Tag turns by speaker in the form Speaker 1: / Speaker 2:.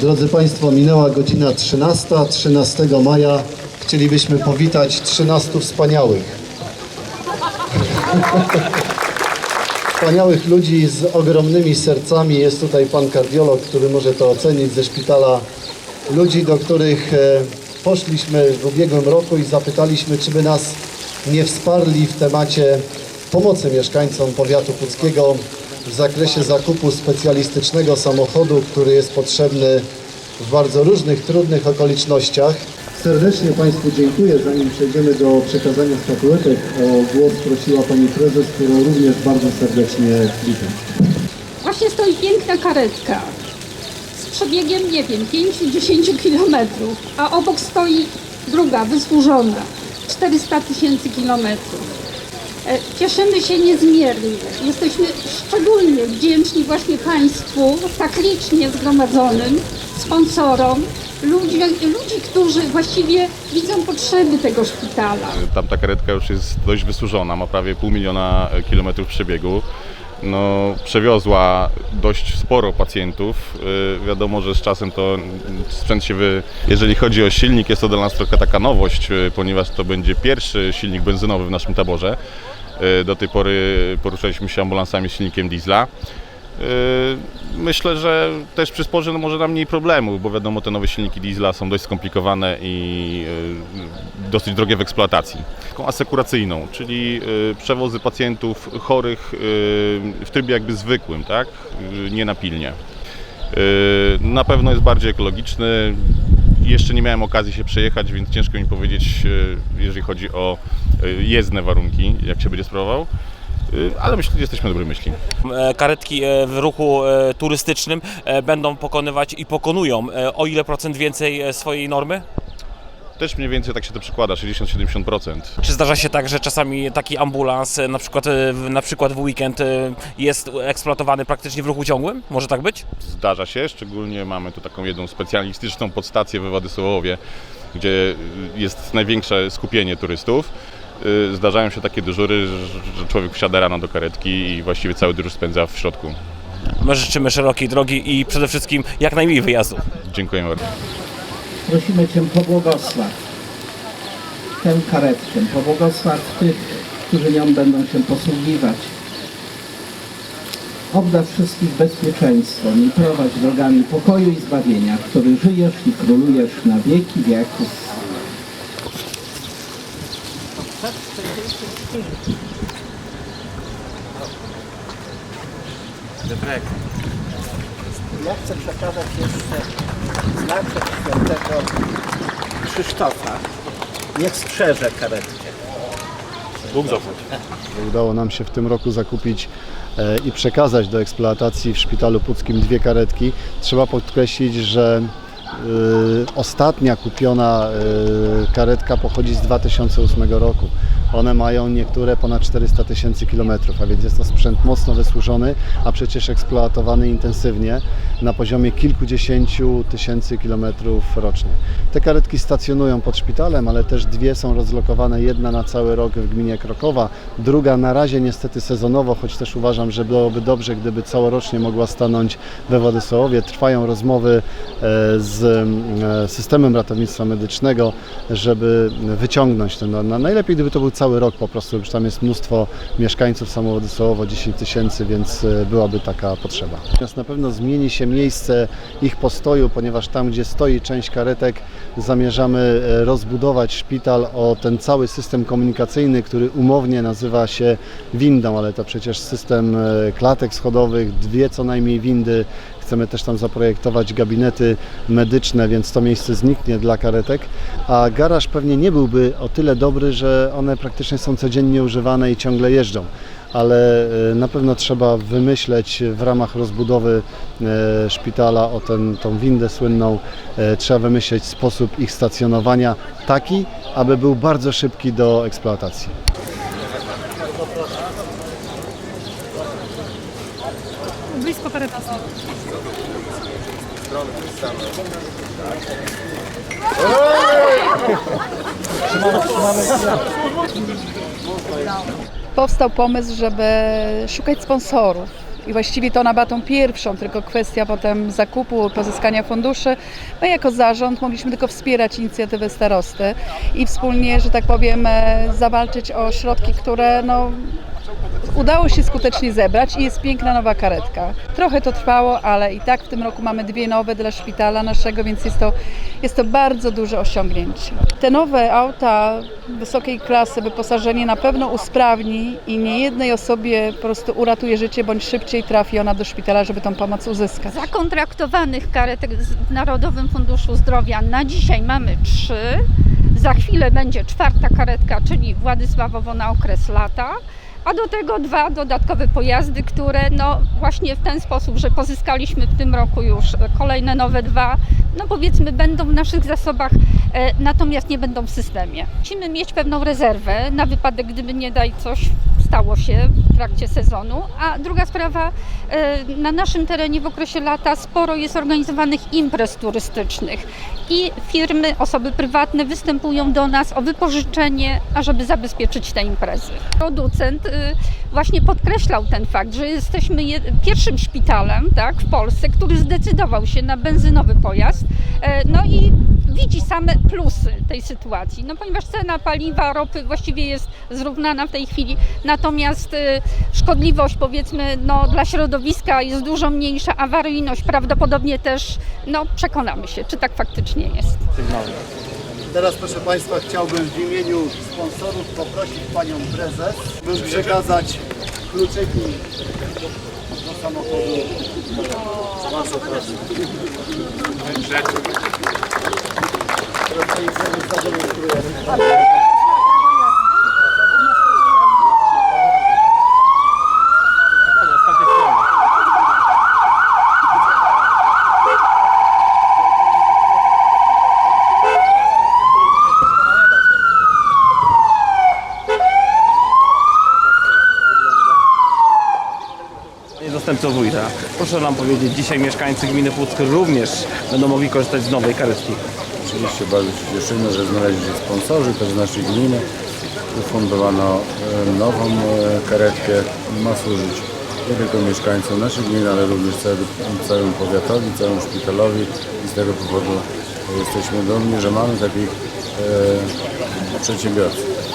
Speaker 1: Drodzy Państwo, minęła godzina 13. 13 maja chcielibyśmy powitać 13 wspaniałych. Wspaniałych ludzi z ogromnymi sercami. Jest tutaj pan kardiolog, który może to ocenić ze szpitala. Ludzi, do których e, poszliśmy w ubiegłym roku i zapytaliśmy, czy by nas nie wsparli w temacie pomocy mieszkańcom powiatu puckiego w zakresie zakupu specjalistycznego samochodu, który jest potrzebny w bardzo różnych, trudnych okolicznościach. Serdecznie Państwu dziękuję. Zanim przejdziemy do przekazania statuetek, o głos prosiła Pani Prezes, którą również bardzo serdecznie witam.
Speaker 2: Właśnie stoi piękna karetka z przebiegiem, nie wiem, 5-10 kilometrów, a obok stoi druga, wysłużona, 400 tysięcy kilometrów. E, Cieszymy się niezmiernie. Jesteśmy szczególnie wdzięczni właśnie Państwu, tak licznie zgromadzonym, sponsorom, ludzi, ludzi, którzy właściwie widzą potrzeby tego szpitala.
Speaker 3: Tamta karetka już jest dość wysłużona, ma prawie pół miliona e, kilometrów przebiegu. No, przewiozła dość sporo pacjentów. Wiadomo, że z czasem to sprzęt się wy... Jeżeli chodzi o silnik, jest to dla nas trochę taka nowość, ponieważ to będzie pierwszy silnik benzynowy w naszym taborze. Yy, Do tej pory poruszaliśmy się ambulansami z silnikiem diesla. Yy, Myślę, że też przysporzy no może nam mniej problemów, bo wiadomo, te nowe silniki diesla są dość skomplikowane i yy, dosyć drogie w eksploatacji. Taką asekuracyjną, czyli przewozy pacjentów chorych w trybie jakby zwykłym, tak? Nie na pilnie. Na pewno jest bardziej ekologiczny. Jeszcze nie miałem okazji się przejechać, więc ciężko mi powiedzieć, yy, jeżeli chodzi o yy, jezdne warunki, jak się będzie sprawował. Yy, Ale myślę, że jesteśmy dobrej myśli.
Speaker 4: E, Karetki e, w ruchu e, turystycznym e, będą pokonywać i pokonują e, o ile procent więcej e, swojej normy?
Speaker 3: Też mniej więcej tak się to przekłada, 60-70%.
Speaker 4: Czy zdarza się tak, że czasami taki ambulans, e, na przykład, e, na przykład w weekend, e, jest eksploatowany praktycznie w ruchu ciągłym? Może tak być?
Speaker 3: Zdarza się, szczególnie mamy tu taką jedną specjalistyczną podstację we Władysławowie, gdzie jest największe skupienie turystów. Zdarzają się takie dyżury, że że człowiek wsiada rano do karetki i właściwie cały dyżur spędza w środku.
Speaker 4: My życzymy szerokiej drogi i przede wszystkim jak najmniej wyjazdu.
Speaker 3: Dziękuję bardzo.
Speaker 5: Prosimy Cię pobłogosław tę karetkę, pobłogosław tych, którzy nią będą się posługiwać. Obdarz wszystkich bezpieczeństwem i prowadź drogami pokoju i zbawienia, w których żyjesz i królujesz na wieki wieków. Ja chcę przekazać jeszcze znaczek świętego Krzysztofa. Niech strzeże karetkę.
Speaker 3: Bóg zapłać.
Speaker 1: Udało nam się w tym roku zakupić e, i przekazać do eksploatacji w Szpitalu Puckim dwie karetki. Trzeba podkreślić, że ostatnia kupiona e, karetka pochodzi z 2008 roku. One mają niektóre ponad 400 tysięcy kilometrów, a więc jest to sprzęt mocno wysłużony, a przecież eksploatowany intensywnie na poziomie kilkudziesięciu tysięcy kilometrów rocznie. Te karetki stacjonują pod szpitalem, ale też dwie są rozlokowane, jedna na cały rok w gminie Krokowa, druga na razie niestety sezonowo, choć też uważam, że byłoby dobrze, gdyby całorocznie mogła stanąć we Władysławowie. Trwają rozmowy e, z e, systemem ratownictwa medycznego, żeby wyciągnąć ten, no, najlepiej gdyby to był cały rok po prostu, już tam jest mnóstwo mieszkańców samo Władysławowo, 10 tysięcy, więc e, byłaby taka potrzeba. Natomiast na pewno zmieni się miejsce ich postoju, ponieważ tam, gdzie stoi część karetek, zamierzamy e, rozbudować szpital o ten cały system komunikacyjny, który umownie nazywa się windą, ale to przecież system klatek schodowych, dwie co najmniej windy. Chcemy też tam zaprojektować gabinety medyczne, więc to miejsce zniknie dla karetek, a garaż pewnie nie byłby o tyle dobry, że one praktycznie są codziennie używane i ciągle jeżdżą ale e, na pewno trzeba wymyśleć w ramach rozbudowy e, szpitala o ten, tą windę słynną, e, trzeba wymyśleć sposób ich stacjonowania taki, aby był bardzo szybki do eksploatacji.
Speaker 6: Blisko karetki.
Speaker 7: powstał pomysł, żeby szukać sponsorów I właściwie to na batą pierwszą, tylko kwestia potem zakupu, pozyskania funduszy. My jako zarząd mogliśmy tylko wspierać inicjatywę starosty i wspólnie, że tak powiem, e, zawalczyć o środki, które no, udało się skutecznie zebrać i jest piękna nowa karetka. Trochę to trwało, ale i tak w tym roku mamy dwie nowe dla szpitala naszego, więc jest to, jest to bardzo duże osiągnięcie. Te nowe auta wysokiej klasy, wyposażenie na pewno usprawni i niejednej osobie po prostu uratuje życie, bądź szybciej trafi ona do szpitala, żeby tą pomoc uzyskać.
Speaker 2: Zakontraktowanych karetek w Narodowym Funduszu Zdrowia na dzisiaj mamy trzy. Za chwilę będzie czwarta karetka, czyli Władysławowo na okres lata. A do tego dwa dodatkowe pojazdy, które no właśnie w ten sposób, że pozyskaliśmy w tym roku już kolejne nowe dwa, no powiedzmy będą w naszych zasobach, e, natomiast nie będą w systemie. Musimy mieć pewną rezerwę na wypadek, gdyby nie daj coś stało się w trakcie sezonu. A druga sprawa, e, na naszym terenie w okresie lata sporo jest organizowanych imprez turystycznych i firmy, osoby prywatne występują do nas o wypożyczenie, ażeby zabezpieczyć te imprezy. Producent y, właśnie podkreślał ten fakt, że jesteśmy je- pierwszym szpitalem tak, w Polsce, który zdecydował się na benzynowy pojazd. E, No i widzi same plusy tej sytuacji, no ponieważ cena paliwa, ropy właściwie jest zrównana w tej chwili, natomiast y, szkodliwość powiedzmy no, dla środowiska jest dużo mniejsza, awaryjność prawdopodobnie też, no przekonamy się, czy tak faktycznie jest.
Speaker 1: Teraz proszę Państwa chciałbym w imieniu sponsorów poprosić Panią Prezes, by przekazać kluczyki do
Speaker 8: zastępco wójta, proszę nam powiedzieć, dzisiaj mieszkańcy gminy Puck również będą mogli korzystać z nowej karetki.
Speaker 9: Oczywiście bardzo się cieszymy, że znaleźli się sponsorzy też z naszej gminy. Ufundowano e, nową e, karetkę. Ma służyć nie tylko mieszkańcom naszej gminy, ale również całemu powiatowi, całemu szpitalowi i z tego powodu jesteśmy dumni, że mamy takich e, przedsiębiorców.